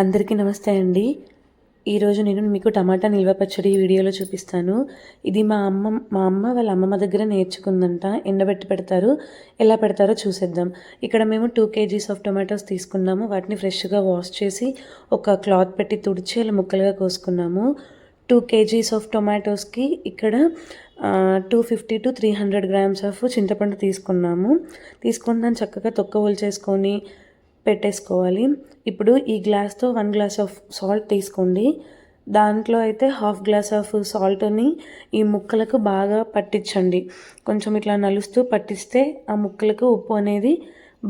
అందరికీ నమస్తే అండి. ఈరోజు నేను మీకు టమాటా నిల్వ పచ్చడి వీడియోలో చూపిస్తాను. ఇది మా అమ్మ మా అమ్మ వాళ్ళ అమ్మమ్మ దగ్గర నేర్చుకుందంట. ఎండబెట్టి పెడతారు. ఎలా పెడతారో చూసేద్దాం. ఇక్కడ మేము టూ కేజీస్ ఆఫ్ టొమాటోస్ తీసుకున్నాము. వాటిని ఫ్రెష్గా వాష్ చేసి ఒక క్లాత్ పెట్టి తుడిచి అలా ముక్కలుగా కోసుకున్నాము. టూ కేజీస్ ఆఫ్ టొమాటోస్కి ఇక్కడ two fifty to three hundred grams of చింతపండు తీసుకున్నాము. తీసుకుని దాన్ని చక్కగా తొక్క చేసుకొని పెట్టేసుకోవాలి. ఇప్పుడు ఈ గ్లాస్తో వన్ గ్లాస్ ఆఫ్ సాల్ట్ తీసుకోండి. దాంట్లో అయితే హాఫ్ గ్లాస్ ఆఫ్ సాల్ట్ని ఈ ముక్కలకు బాగా పట్టించండి. కొంచెం ఇట్లా నలుస్తూ పట్టిస్తే ఆ ముక్కలకు ఉప్పు అనేది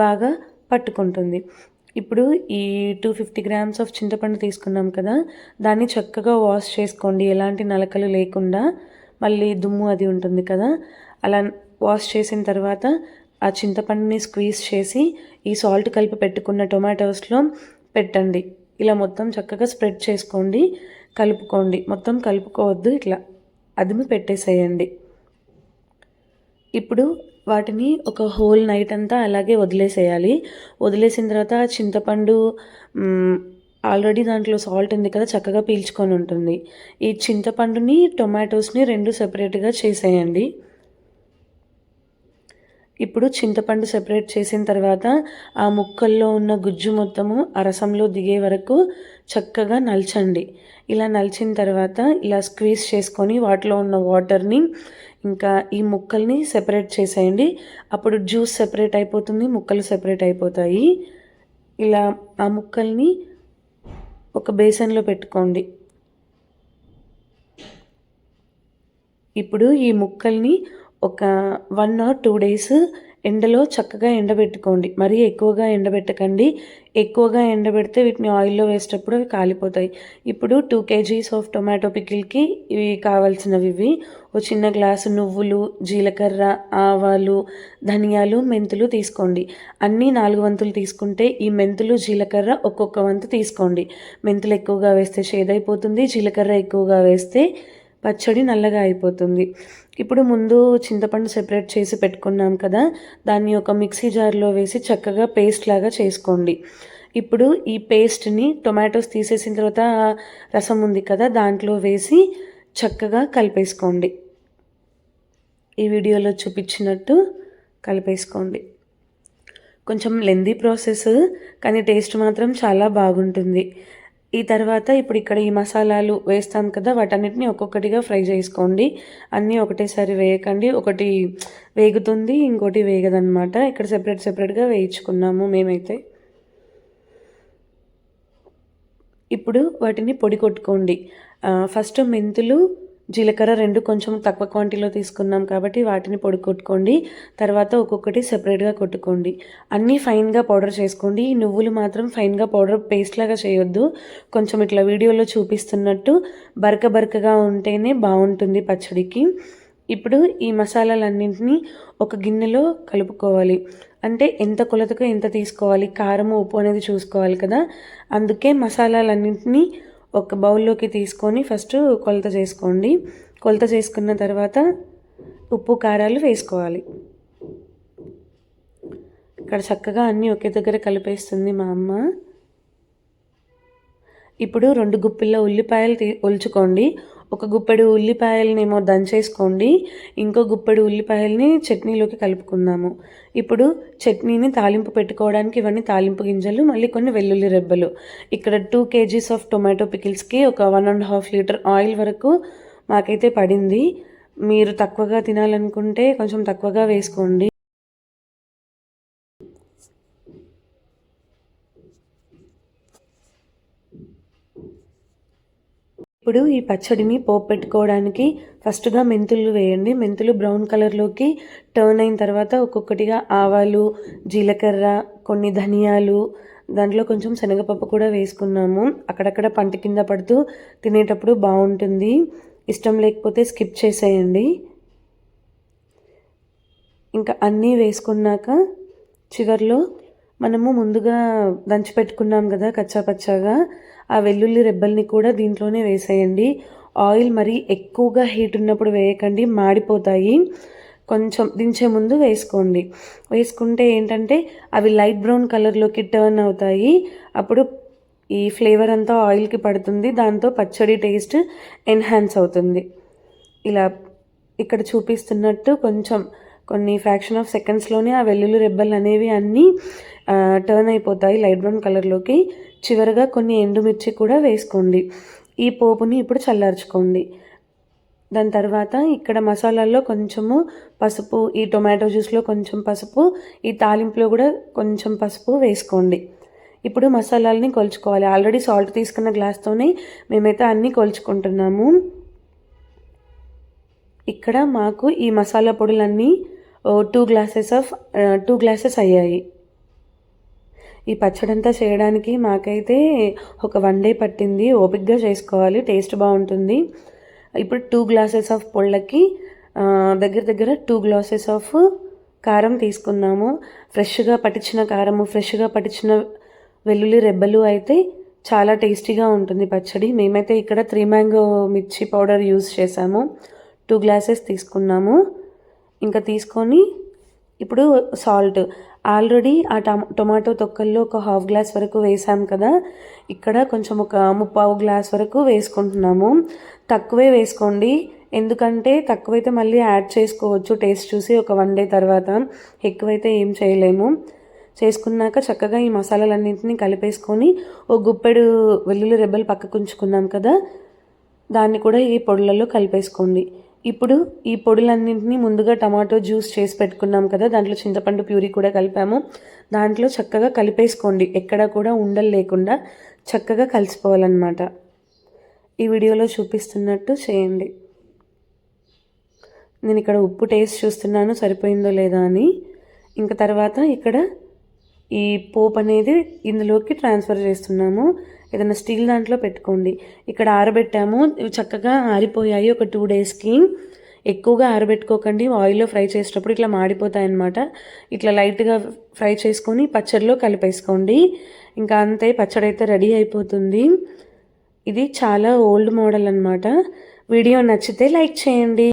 బాగా పట్టుకుంటుంది. ఇప్పుడు ఈ టూ ఫిఫ్టీ గ్రామ్స్ ఆఫ్ చింతపండు తీసుకున్నాం కదా దాన్ని చక్కగా వాష్ చేసుకోండి. ఎలాంటి నలకలు లేకుండా మళ్ళీ దుమ్ము అది ఉంటుంది కదా అలా వాష్ చేసిన తర్వాత ఆ చింతపండుని స్క్వీజ్ చేసి ఈ సాల్ట్ కలిపి పెట్టుకున్న టొమాటోస్లో పెట్టండి. ఇలా మొత్తం చక్కగా స్ప్రెడ్ చేసుకోండి. కలుపుకోండి. మొత్తం కలుపుకోవద్దు. ఇట్లా అదిమి పెట్టేసేయండి. ఇప్పుడు వాటిని ఒక హోల్ నైట్ అంతా అలాగే వదిలేసేయాలి. వదిలేసిన తర్వాత చింతపండు ఆల్రెడీ దాంట్లో సాల్ట్ ఉంది కదా చక్కగా పీల్చుకొని ఉంటుంది. ఈ చింతపండుని టొమాటోస్ని రెండు సెపరేట్గా చేసేయండి. ఇప్పుడు చింతపండు సెపరేట్ చేసిన తర్వాత ఆ ముక్కల్లో ఉన్న గుజ్జు మొత్తము ఆ రసంలో దిగే వరకు చక్కగా నల్చండి. ఇలా నలిచిన తర్వాత ఇలా స్క్వీజ్ చేసుకొని వాటిలో ఉన్న వాటర్ని ఇంకా ఈ ముక్కల్ని సెపరేట్ చేసేయండి. అప్పుడు జ్యూస్ సెపరేట్ అయిపోతుంది ముక్కలు సెపరేట్ అయిపోతాయి. ఇలా ఆ ముక్కల్ని ఒక బేసన్లో పెట్టుకోండి. ఇప్పుడు ఈ ముక్కల్ని ఒక వన్ ఆర్ టూ డేస్ ఎండలో చక్కగా ఎండబెట్టుకోండి. మరీ ఎక్కువగా ఎండబెట్టకండి. ఎక్కువగా ఎండబెడితే వీటిని ఆయిల్లో వేసేటప్పుడు అవి కాలిపోతాయి. ఇప్పుడు టూ కేజీస్ ఆఫ్ టొమాటో పికిల్కి ఇవి కావాల్సినవి ఇవి. ఒక చిన్న గ్లాసు నువ్వులు జీలకర్ర ఆవాలు ధనియాలు మెంతులు తీసుకోండి. అన్నీ నాలుగు వంతులు తీసుకుంటే ఈ మెంతులు జీలకర్ర ఒక్కొక్క వంతు తీసుకోండి. మెంతులు ఎక్కువగా వేస్తే చేదైపోతుంది జీలకర్ర ఎక్కువగా వేస్తే పచ్చడి నల్లగా అయిపోతుంది. ఇప్పుడు ముందు చింతపండు సెపరేట్ చేసి పెట్టుకున్నాం కదా దాన్ని ఒక మిక్సీ జార్లో వేసి చక్కగా పేస్ట్ లాగా చేసుకోండి. ఇప్పుడు ఈ పేస్ట్ని టొమాటోస్ తీసేసిన తర్వాత రసం ఉంది కదా దాంట్లో వేసి చక్కగా కలిపేసుకోండి. ఈ వీడియోలో చూపించినట్టు కలిపేసుకోండి. కొంచెం లెందీ ప్రాసెస్ కానీ టేస్ట్ మాత్రం చాలా బాగుంటుంది. ఈ తర్వాత ఇప్పుడు ఇక్కడ ఈ మసాలాలు వేస్తాం కదా వాటన్నిటిని ఒక్కొక్కటిగా ఫ్రై చేసుకోండి. అన్నీ ఒకటేసారి వేయకండి. ఒకటి వేగుతుంది ఇంకోటి వేగదనమాట ఇక్కడ సెపరేట్ సెపరేట్గా వేయించుకున్నాము మేమైతే. ఇప్పుడు వాటిని పొడి కొట్టుకోండి. ఫస్ట్ మెంతులు జీలకర్ర రెండు కొంచెం తక్కువ క్వాంటిటీలో తీసుకున్నాం కాబట్టి వాటిని పొడి కొట్టుకోండి. తర్వాత ఒక్కొక్కటి సెపరేట్గా కొట్టుకోండి. అన్నీ ఫైన్గా పౌడర్ చేసుకోండి. ఈ నువ్వులు మాత్రం ఫైన్గా పౌడర్ పేస్ట్ లాగా చేయొద్దు. కొంచెం ఇట్లా వీడియోలో చూపిస్తున్నట్టు బరక బరకగా ఉంటేనే బాగుంటుంది పచ్చడికి. ఇప్పుడు ఈ మసాలాలన్నింటినీ ఒక గిన్నెలో కలుపుకోవాలి. అంటే ఎంత కొలతకు ఎంత తీసుకోవాలి? కారం ఉప్పు అనేది చూసుకోవాలి కదా. అందుకే మసాలాలన్నింటినీ ఒక బౌల్లోకి తీసుకొని ఫస్ట్ కొలత చేసుకోండి. కొలత చేసుకున్న తర్వాత ఉప్పు కారాలు వేసుకోవాలి. ఇక్కడ చక్కగా అన్నీ ఒకే దగ్గర కలిపేస్తుంది మా అమ్మ. ఇప్పుడు రెండు గుప్పిల్లో ఉల్లిపాయలు తీ ఒలుచుకోండి. ఒక గుప్పెడు ఉల్లిపాయలనేమో దంచేసుకోండి. ఇంకో గుప్పెడు ఉల్లిపాయలని చట్నీలోకి కలుపుకుందాము. ఇప్పుడు చట్నీని తాలింపు పెట్టుకోవడానికి ఇవన్నీ తాలింపు గింజలు మళ్ళీ కొన్ని వెల్లుల్లి రెబ్బలు. ఇక్కడ టూ కేజీస్ ఆఫ్ టొమాటో పికిల్స్కి ఒక one and half litre oil వరకు మాకైతే పడింది. మీరు తక్కువగా తినాలనుకుంటే కొంచెం తక్కువగా వేసుకోండి. ఇప్పుడు ఈ పచ్చడిని పోపు పెట్టుకోవడానికి ఫస్ట్గా మెంతులు వేయండి. మెంతులు బ్రౌన్ కలర్లోకి టర్న్ అయిన తర్వాత ఒక్కొక్కటిగా ఆవాలు జీలకర్ర కొన్ని ధనియాలు దాంట్లో కొంచెం శనగపప్పు కూడా వేసుకున్నాము. అక్కడక్కడ పంట కింద పడుతూ తినేటప్పుడు బాగుంటుంది. ఇష్టం లేకపోతే స్కిప్ చేసేయండి. ఇంకా అన్నీ వేసుకున్నాక చివరిలో మనము ముందుగా దంచి పెట్టుకున్నాం కదా కచ్చా పచ్చాగా. ఆ వెల్లుల్లి రెబ్బల్ని కూడా దీంట్లోనే వేసేయండి. ఆయిల్ మరీ ఎక్కువగా హీట్ ఉన్నప్పుడు వేయకండి మాడిపోతాయి. కొంచెం దించే ముందు వేసుకోండి. వేసుకుంటే ఏంటంటే అవి లైట్ బ్రౌన్ కలర్లోకి టర్న్ అవుతాయి. అప్పుడు ఈ ఫ్లేవర్ అంతా ఆయిల్కి పడుతుంది దాంతో పచ్చడి టేస్ట్ ఎన్హాన్స్ అవుతుంది. ఇలా ఇక్కడ చూపిస్తున్నట్టు కొంచెం కొన్ని ఫ్రాక్షన్ ఆఫ్ సెకండ్స్లోనే ఆ వెల్లుల్లి రెబ్బలు అనేవి అన్నీ టర్న్ అయిపోతాయి లైట్ బ్రౌన్ కలర్లోకి చివరగా కొన్ని ఎండుమిర్చి కూడా వేసుకోండి. ఈ పోపుని ఇప్పుడు చల్లార్చుకోండి. దాని తర్వాత ఇక్కడ మసాలాల్లో కొంచెము పసుపు ఈ టొమాటో జ్యూస్లో కొంచెం పసుపు ఈ తాలింపులో కూడా కొంచెం పసుపు వేసుకోండి. ఇప్పుడు మసాలాలని కొలుచుకోవాలి. ఆల్రెడీ సాల్ట్ తీసుకున్న గ్లాస్తోనే మేమైతే అన్నీ కొలుచుకుంటున్నాము. ఇక్కడ మాకు ఈ మసాలా పొడులన్నీ two glasses of two glasses అయ్యాయి. ఈ పచ్చడంతా చేయడానికి మాకైతే ఒక వన్ డే పట్టింది. ఓపిక్గా చేసుకోవాలి. టేస్ట్ బాగుంటుంది. ఇప్పుడు టూ గ్లాసెస్ ఆఫ్ పొళ్ళకి దగ్గర దగ్గర టూ గ్లాసెస్ ఆఫ్ కారం తీసుకున్నాము. ఫ్రెష్గా పట్టించిన కారము ఫ్రెష్గా పట్టించిన వెల్లుల్లి రెబ్బలు అయితే చాలా టేస్టీగా ఉంటుంది పచ్చడి. మేమైతే ఇక్కడ త్రీ మ్యాంగో మిర్చి పౌడర్ యూస్ చేసాము టూ గ్లాసెస్ తీసుకున్నాము. ఇంకా తీసుకొని ఇప్పుడు సాల్ట్. ఆల్రెడీ ఆ టమా టొమాటో తొక్కల్లో ఒక హాఫ్ గ్లాస్ వరకు వేసాం కదా. ఇక్కడ కొంచెం ఒక ముప్పావు గ్లాస్ వరకు వేసుకుంటున్నాము. తక్కువే వేసుకోండి. ఎందుకంటే తక్కువైతే మళ్ళీ యాడ్ చేసుకోవచ్చు. టేస్ట్ చూసి ఒక వన్ డే తర్వాత ఎక్కువైతే ఏం చేయలేము. చేసుకున్నాక చక్కగా ఈ మసాలాలన్నింటినీ కలిపేసుకొని ఓ గుప్పెడు వెల్లుల్లి రెబ్బలు పక్కకు ఉంచుకున్నాం కదా. దాన్ని కూడా ఈ పొడులలో కలిపేసుకోండి. ఇప్పుడు ఈ పొడులన్నింటినీ ముందుగా టమాటో జ్యూస్ చేసి పెట్టుకున్నాం కదా దాంట్లో చింతపండు ప్యూరీ కూడా కలిపాము. దాంట్లో చక్కగా కలిపేసుకోండి ఎక్కడ కూడా ఉండలు లేకుండా చక్కగా కలిసిపోవాలన్నమాట. ఈ వీడియోలో చూపిస్తున్నట్టు చేయండి. నేను ఇక్కడ ఉప్పు టేస్ట్ చూస్తున్నాను సరిపోయిందో లేదా అని. ఇంకా తర్వాత ఇక్కడ ఈ పోప్ అనేది ఇందులోకి ట్రాన్స్ఫర్ చేస్తున్నాము. ఏదైనా స్టీల్ దాంట్లో పెట్టుకోండి. ఇక్కడ ఆరబెట్టాము. ఇవి చక్కగా ఆరిపోయాయి ఒక టూ డేస్కి ఎక్కువగా ఆరబెట్టుకోకండి. ఆయిల్లో ఫ్రై చేసేటప్పుడు ఇట్లా మాడిపోతాయి అన్నమాట ఇట్లా లైట్గా ఫ్రై చేసుకొని పచ్చడిలో కలిపేసుకోండి. ఇంకా అంతే పచ్చడి అయితే రెడీ అయిపోతుంది. ఇది చాలా ఓల్డ్ మోడల్ అనమాట వీడియో నచ్చితే లైక్ చేయండి.